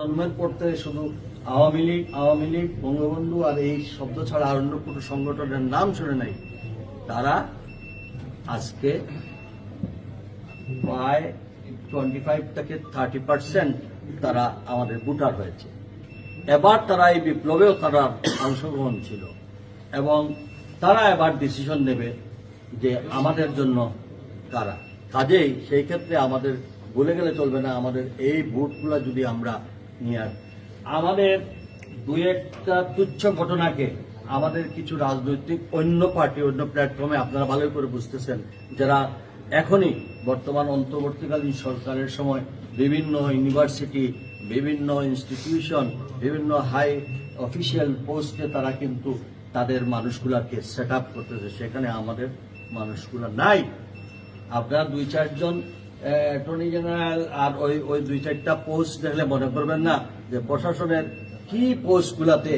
জন্মের থেকে শুধু আওয়ামী লীগ আওয়ামী লীগ, বঙ্গবন্ধু আর এই শব্দ ছাড়া আর অন্য কোনো সংগঠনের নাম শুনে নাই। তারা আজকে প্রায় টোয়েন্টি ফাইভ থেকে থার্টি পার্সেন্ট তারা আমাদের ভোটার হয়েছে। এবার তারা এই বিপ্লবেও তারা অংশগ্রহণ ছিল এবং তারা এবার ডিসিশন নেবে যে আমাদের জন্য কারা। কাজেই সেই ক্ষেত্রে আমাদের বলে গেলে চলবে না। আমাদের এই ভোটগুলো যদি আমরা নিয়ে আমাদের দুই একটা তুচ্ছ ঘটনাকে আমাদের কিছু রাজনৈতিক অন্য পার্টি, অন্য প্ল্যাটফর্মে আপনারা ভালো করে বুঝতেছেন, যারা এখনই বর্তমান অন্তর্বর্তীকালীন সরকারের সময় বিভিন্ন ইউনিভার্সিটি বিভিন্ন ইনস্টিটিউশন বিভিন্ন হাই অফিসিয়াল পোস্টে তারা কিন্তু তাদের মানুষগুলাকে সেট করতেছে। সেখানে আমাদের মানুষগুলা নাই। আপনারা দুই চারজন অ্যাটর্নি জেনারেল আর ওই ওই দুই চারটা পোস্ট দেখলে মনে করবেন না যে প্রশাসনের কি পোস্টগুলাতে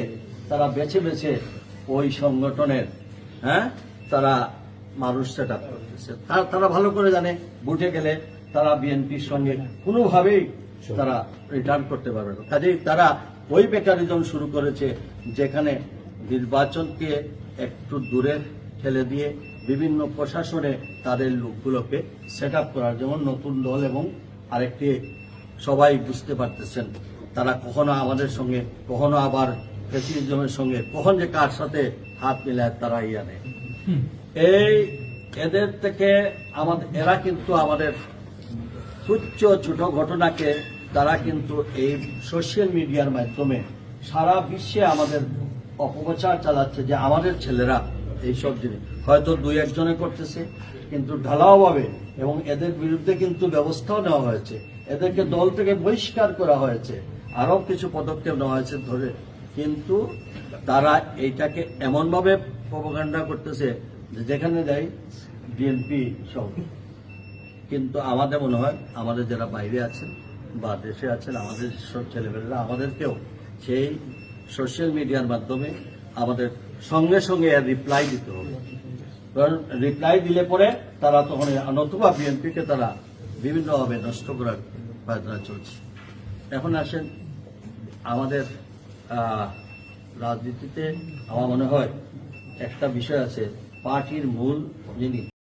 তারা বেছে বেছে ওই সংগঠনের হ্যাঁ তারা মানুষ সেট আপ করতেছে তারা ভালো করে জানে বুটে গেলে তারা বিএনপির সঙ্গে কোনোভাবেই তারা রিটার্ন করতে পারবে না। কাজেই তারা ওই মেকানিজম শুরু করেছে যেখানে নির্বাচনকে একটু দূরে ঠেলে দিয়ে বিভিন্ন প্রশাসনে তাদের লোকগুলোকে সেট করার যেমন নতুন দল এবং আরেকটি সবাই বুঝতে পারতেছেন তারা কখনো আমাদের সঙ্গে, কখনো আবার ফেসিলিজমের সঙ্গে, কখন যে কার সাথে হাত মিলায় তারা ইয়া নেয় এই এদের থেকে আমাদের, এরা কিন্তু আমাদের তুচ্ছ ছোট ঘটনাকে তারা কিন্তু এই সোশ্যাল মিডিয়ার মাধ্যমে সারা বিশ্বে আমাদের অপপ্রচার চালাচ্ছে যে আমাদের ছেলেরা এইসব জিনিস। হয়তো দুই একজনে করতেছে, কিন্তু ঢালাওভাবে এবং এদের বিরুদ্ধে কিন্তু ব্যবস্থাও নেওয়া হয়েছে। এদেরকে দল থেকে বহিষ্কার করা হয়েছে আরও কিছু পদক্ষেপ নেওয়া হয়েছে ধরে। কিন্তু তারা এইটাকে এমনভাবে প্রপাগান্ডা করতেছে যেখানে যাই বিএনপি সব। কিন্তু আমাদের মনে হয়, আমাদের যারা বাইরে আছেন বা দেশে আছেন, আমাদের সব ছেলেমেয়েরা, আমাদেরকেও সেই সোশ্যাল মিডিয়ার মাধ্যমে আমাদের সঙ্গে সঙ্গে রিপ্লাই দিতে হবে। কারণ রিপ্লাই দিলে পরে তারা তখন নতুবা বিএনপিকে তারা বিভিন্নভাবে নষ্ট করার প্রার্থনা চলছে। এখন আসেন আমাদের রাজনীতিতে আমার মনে হয় একটা বিষয় আছে, পার্টির মূল যিনি